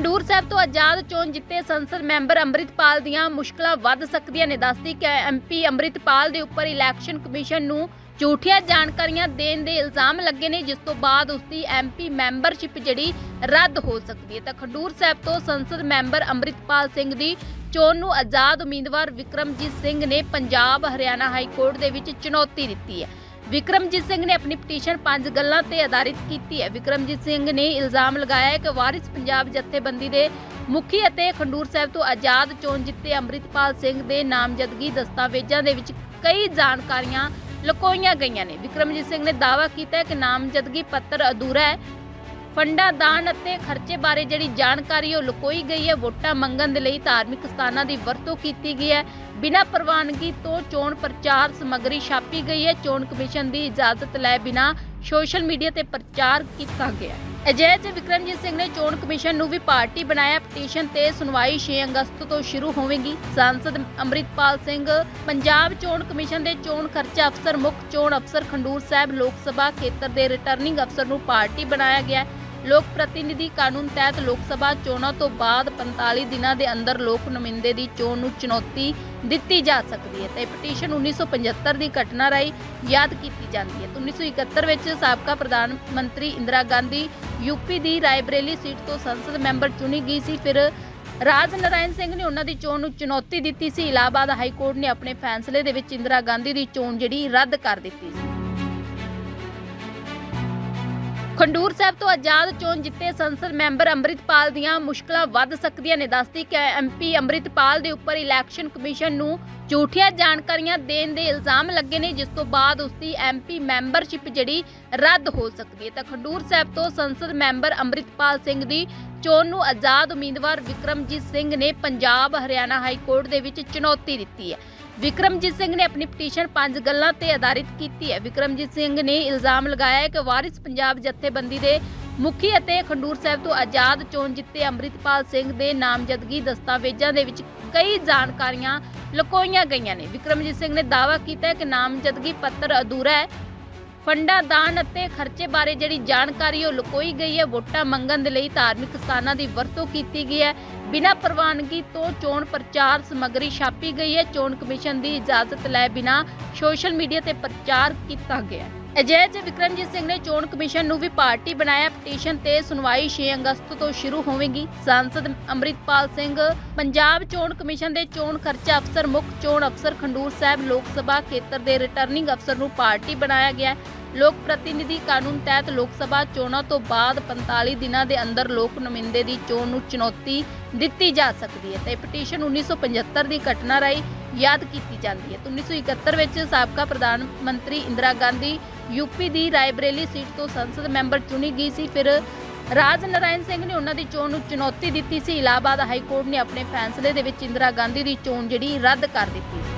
ਖੰਡੂਰ ਸਾਹਿਬ ਤੋਂ ਆਜ਼ਾਦ ਚੋਣ ਜਿੱਤੇ ਸੰਸਦ ਮੈਂਬਰ ਅੰਮ੍ਰਿਤਪਾਲ ਦੀਆਂ ਮੁਸ਼ਕਲਾਂ ਵੱਧ ਸਕਦੀਆਂ ਨੇ, ਦੱਸਦੀ ਕਿ ਐਮਪੀ ਅੰਮ੍ਰਿਤਪਾਲ ਦੇ ਉੱਪਰ ਇਲੈਕਸ਼ਨ ਕਮਿਸ਼ਨ ਨੂੰ ਝੂਠੀਆਂ ਜਾਣਕਾਰੀਆਂ ਦੇਣ ਦੇ ਇਲਜ਼ਾਮ ਲੱਗੇ ਨੇ, ਜਿਸ ਤੋਂ ਬਾਅਦ ਉਸ ਦੀ ਐਮਪੀ ਮੈਂਬਰਸ਼ਿਪ ਜਿਹੜੀ ਰੱਦ ਹੋ ਸਕਦੀ ਹੈ। ਤਾਂ ਖੰਡੂਰ ਸਾਹਿਬ ਤੋਂ ਸੰਸਦ ਮੈਂਬਰ ਅੰਮ੍ਰਿਤਪਾਲ ਸਿੰਘ ਦੀ ਚੋਣ ਨੂੰ ਆਜ਼ਾਦ ਉਮੀਦਵਾਰ ਵਿਕਰਮਜੀਤ ਸਿੰਘ ਨੇ ਪੰਜਾਬ ਹਰਿਆਣਾ ਹਾਈ ਕੋਰਟ ਦੇ ਵਿੱਚ ਚੁਣੌਤੀ ਦਿੱਤੀ ਹੈ। ਵਿਕਰਮਜੀਤ ਸਿੰਘ ਨੇ ਆਪਣੀ ਪਟੀਸ਼ਨ ਪੰਜ ਗੱਲਾਂ ਤੇ ਆਧਾਰਿਤ ਕੀਤੀ ਹੈ। ਵਿਕਰਮਜੀਤ ਸਿੰਘ ਨੇ ਇਲਜ਼ਾਮ ਲਗਾਇਆ ਹੈ ਕਿ ਵਾਰਿਸ ਪੰਜਾਬ ਜਥੇਬੰਦੀ ਦੇ ਮੁਖੀ ਅਤੇ ਖੰਡੂਰ ਸਾਹਿਬ ਤੋਂ ਆਜ਼ਾਦ ਚੋਣ ਜਿੱਤੇ ਅੰਮ੍ਰਿਤਪਾਲ ਸਿੰਘ ਦੇ ਨਾਮਜ਼ਦਗੀ ਦਸਤਾਵੇਜ਼ਾਂ ਦੇ ਵਿੱਚ ਕਈ ਜਾਣਕਾਰੀਆਂ ਲੁਕੋਈਆਂ ਗਈਆਂ ਨੇ। ਵਿਕਰਮਜੀਤ ਸਿੰਘ ਨੇ ਦਾਅਵਾ ਕੀਤਾ ਕਿ ਨਾਮਜ਼ਦਗੀ ਪੱਤਰ ਅਧੂਰਾ ਹੈ। ਫੰਡਾ, ਦਾਨ ਅਤੇ ਖਰਚੇ ਬਾਰੇ ਜਿਹੜੀ ਜਾਣਕਾਰੀ ਉਹ ਲੁਕੋਈ ਗਈ ਹੈ, ਵੋਟਾਂ ਮੰਗਣ ਦੇ ਲਈ ਧਾਰਮਿਕ ਸਥਾਨਾਂ ਦੀ ਵਰਤੋਂ ਕੀਤੀ ਗਈ ਹੈ। ਬਿਨਾਂ ਪ੍ਰਵਾਨਗੀ ਤੋਂ ਚੋਣ ਪ੍ਰਚਾਰ ਸਮੱਗਰੀ ਛਾਪੀ ਗਈ ਹੈ। ਚੋਣ ਕਮਿਸ਼ਨ ਦੀ ਇਜਾਜ਼ਤ ਲੈ ਬਿਨਾਂ ਸੋਸ਼ਲ ਮੀਡੀਆ ਤੇ ਪ੍ਰਚਾਰ ਕੀਤਾ ਗਿਆ ਹੈ। ਅਜਿਹੇ 'ਚ ਵਿਕਰਮਜੀਤ ਸਿੰਘ ਨੇ ਚੋਣ ਕਮਿਸ਼ਨ ਨੂੰ ਵੀ ਪਾਰਟੀ ਬਣਾਇਆ। ਪਟੀਸ਼ਨ ਤੇ ਸੁਣਵਾਈ 6 ਅਗਸਤ ਤੋਂ ਸ਼ੁਰੂ ਹੋਵੇਗੀ। ਸਾਂਸਦ ਅੰਮ੍ਰਿਤਪਾਲ ਸਿੰਘ, ਪੰਜਾਬ ਚੋਣ ਕਮਿਸ਼ਨ ਦੇ ਚੋਣ ਖਰਚਾ ਅਫਸਰ, ਮੁੱਖ ਚੋਣ ਅਫਸਰ ਖੰਡੂਰ ਸਾਹਿਬ, ਲੋਕ ਸਭਾ ਖੇਤਰ ਦੇ ਰਿਟਰਨਿੰਗ ਅਫਸਰ ਨੂੰ ਪਾਰਟੀ ਬਣਾਇਆ ਗਿਆ ਹੈ। ਲੋਕ ਪ੍ਰਤੀਨਿਧੀ ਕਾਨੂੰਨ ਤਹਿਤ ਲੋਕ ਸਭਾ ਚੋਣਾਂ ਤੋਂ ਬਾਅਦ 45 ਦਿਨਾਂ ਦੇ ਅੰਦਰ ਲੋਕ ਨੁਮਾਇੰਦੇ ਦੀ ਚੋਣ ਨੂੰ ਚੁਣੌਤੀ ਦਿੱਤੀ ਜਾ ਸਕਦੀ ਹੈ ਤੇ ਇਹ ਪਟੀਸ਼ਨ 1975 ਦੀ ਘਟਨਾ ਰਾਹੀਂ ਯਾਦ ਕੀਤੀ ਜਾਂਦੀ ਹੈ। ਤੇ 1971 ਵਿੱਚ ਸਾਬਕਾ ਪ੍ਰਧਾਨ ਮੰਤਰੀ ਇੰਦਰਾ ਗਾਂਧੀ ਯੂਪੀ ਦੀ ਰਾਏਬਰੇਲੀ ਸੀਟ ਤੋਂ ਸੰਸਦ ਮੈਂਬਰ ਚੁਣੀ ਗਈ ਸੀ। ਫਿਰ ਰਾਜ ਨਰਾਇਣ ਸਿੰਘ ਨੇ ਉਹਨਾਂ ਦੀ ਚੋਣ ਨੂੰ ਚੁਣੌਤੀ ਦਿੱਤੀ ਸੀ। ਇਲਾਹਾਬਾਦ ਹਾਈ ਕੋਰਟ ਨੇ ਆਪਣੇ ਫੈਸਲੇ ਦੇ ਵਿੱਚ ਇੰਦਰਾ ਗਾਂਧੀ ਦੀ ਚੋਣ ਜਿਹੜੀ ਰੱਦ ਕਰ ਦਿੱਤੀ ਸੀ। ਖੰਡੂਰ ਸਾਹਿਬ ਤੋਂ ਆਜ਼ਾਦ ਚੋਣ ਜਿੱਤੇ ਸੰਸਦ ਮੈਂਬਰ ਅੰਮ੍ਰਿਤਪਾਲ ਦੀਆਂ ਮੁਸ਼ਕਲਾਂ ਵੱਧ ਸਕਦੀਆਂ ਨੇ। ਦੱਸਦੀ ਕਿ ਐਮਪੀ ਅੰਮ੍ਰਿਤਪਾਲ ਦੇ ਉੱਪਰ ਇਲੈਕਸ਼ਨ ਕਮਿਸ਼ਨ ਨੂੰ ਝੂਠੀਆਂ ਜਾਣਕਾਰੀਆਂ ਦੇਣ ਦੇ ਇਲਜ਼ਾਮ ਲੱਗੇ ਨੇ, ਜਿਸ ਤੋਂ ਬਾਅਦ ਉਸ ਦੀ ਐਮਪੀ ਮੈਂਬਰਸ਼ਿਪ ਜਿਹੜੀ ਰੱਦ ਹੋ ਸਕਦੀ ਹੈ। ਤਾਂ ਖੰਡੂਰ ਸਾਹਿਬ ਤੋਂ ਸੰਸਦ ਮੈਂਬਰ ਅੰਮ੍ਰਿਤਪਾਲ ਸਿੰਘ ਦੀ ਚੋਣ ਨੂੰ ਆਜ਼ਾਦ ਉਮੀਦਵਾਰ ਵਿਕਰਮਜੀਤ ਸਿੰਘ ਨੇ ਪੰਜਾਬ ਹਰਿਆਣਾ ਹਾਈ ਕੋਰਟ ਦੇ ਵਿੱਚ ਚੁਣੌਤੀ ਦਿੱਤੀ ਹੈ। ਵਿਕਰਮਜੀਤ ਸਿੰਘ ਨੇ ਆਪਣੀ ਪਟੀਸ਼ਨ ਪੰਜ ਗੱਲਾਂ ਤੇ ਆਧਾਰਿਤ ਕੀਤੀ ਹੈ। ਵਿਕਰਮਜੀਤ ਸਿੰਘ ਨੇ ਇਲਜ਼ਾਮ ਲਗਾਇਆ ਹੈ ਕਿ ਵਾਰਿਸ ਪੰਜਾਬ ਜਥੇਬੰਦੀ ਦੇ ਮੁਖੀ ਅਤੇ ਖੰਡੂਰ ਸਾਹਿਬ ਤੋਂ ਆਜ਼ਾਦ ਚੋਣ ਜਿੱਤੇ ਅੰਮ੍ਰਿਤਪਾਲ ਸਿੰਘ ਦੇ ਨਾਮਜ਼ਦਗੀ ਦਸਤਾਵੇਜ਼ਾਂ ਦੇ ਵਿੱਚ ਕਈ ਜਾਣਕਾਰੀਆਂ ਲੁਕੋਈਆਂ ਗਈਆਂ ਨੇ। ਵਿਕਰਮਜੀਤ ਸਿੰਘ ਨੇ ਦਾਅਵਾ ਕੀਤਾ ਕਿ ਨਾਮਜ਼ਦਗੀ ਪੱਤਰ ਅਧੂਰਾ ਹੈ। ਫੰਡਾ, ਦਾਨ ਅਤੇ ਖਰਚੇ ਬਾਰੇ ਜਿਹੜੀ ਜਾਣਕਾਰੀ ਉਹ ਲੁਕੋਈ ਗਈ ਹੈ, ਵੋਟਾਂ ਮੰਗਣ ਦੇ ਲਈ ਧਾਰਮਿਕ ਸਥਾਨਾਂ ਦੀ ਵਰਤੋਂ ਕੀਤੀ ਗਈ ਹੈ। ਬਿਨਾਂ ਪ੍ਰਵਾਨਗੀ ਤੋਂ ਚੋਣ ਪ੍ਰਚਾਰ ਸਮੱਗਰੀ ਛਾਪੀ ਗਈ ਹੈ। ਚੋਣ ਕਮਿਸ਼ਨ ਦੀ ਇਜਾਜ਼ਤ ਲੈ ਬਿਨਾਂ ਸੋਸ਼ਲ ਮੀਡੀਆ ਤੇ ਪ੍ਰਚਾਰ ਕੀਤਾ ਗਿਆ ਹੈ। ਅਜਿਹੇ 'ਚ ਵਿਕਰਮਜੀਤ ਸਿੰਘ ਨੇ ਚੋਣ ਕਮਿਸ਼ਨ ਨੂੰ ਵੀ ਪਾਰਟੀ ਬਣਾਇਆ। ਪਟੀਸ਼ਨ ਤੇ ਸੁਣਵਾਈ 6 ਅਗਸਤ ਤੋਂ ਸ਼ੁਰੂ ਹੋਵੇਗੀ। ਸਾਂਸਦ ਅੰਮ੍ਰਿਤਪਾਲ ਸਿੰਘ, ਪੰਜਾਬ ਚੋਣ ਕਮਿਸ਼ਨ ਦੇ ਚੋਣ ਖਰਚਾ ਅਫਸਰ, ਮੁੱਖ ਚੋਣ ਅਫਸਰ ਖੰਡੂਰ ਸਾਹਿਬ, ਲੋਕ ਸਭਾ ਖੇਤਰ ਦੇ ਰਿਟਰਨਿੰਗ ਅਫਸਰ ਨੂੰ ਪਾਰਟੀ ਬਣਾਇਆ ਗਿਆ ਹੈ। ਲੋਕ ਪ੍ਰਤੀਨਿਧੀ ਕਾਨੂੰਨ ਤਹਿਤ ਲੋਕ ਸਭਾ ਚੋਣਾਂ ਤੋਂ ਬਾਅਦ 45 ਦਿਨਾਂ ਦੇ ਅੰਦਰ ਲੋਕ ਨੁਮਾਇੰਦੇ ਦੀ ਚੋਣ ਨੂੰ ਚੁਣੌਤੀ ਦਿੱਤੀ ਜਾ ਸਕਦੀ ਹੈ ਤੇ ਇਹ ਪਟੀਸ਼ਨ 1975 ਦੀ ਘਟਨਾ ਰਾਹੀਂ ਯਾਦ ਕੀਤੀ ਜਾਂਦੀ ਹੈ। ਤੇ 1971 ਵਿੱਚ ਸਾਬਕਾ ਪ੍ਰਧਾਨ ਮੰਤਰੀ ਇੰਦਰਾ ਗਾਂਧੀ ਯੂਪੀ ਦੀ ਰਾਏਬਰੇਲੀ ਸੀਟ ਤੋਂ ਸੰਸਦ ਮੈਂਬਰ ਚੁਣੀ ਗਈ ਸੀ। ਫਿਰ ਰਾਜ ਨਰਾਇਣ ਸਿੰਘ ਨੇ ਉਹਨਾਂ ਦੀ ਚੋਣ ਨੂੰ ਚੁਣੌਤੀ ਦਿੱਤੀ ਸੀ। ਇਲਾਹਾਬਾਦ ਹਾਈ ਕੋਰਟ ਨੇ ਆਪਣੇ ਫੈਸਲੇ ਦੇ ਵਿੱਚ ਇੰਦਰਾ ਗਾਂਧੀ ਦੀ ਚੋਣ ਜਿਹੜੀ ਰੱਦ ਕਰ ਦਿੱਤੀ।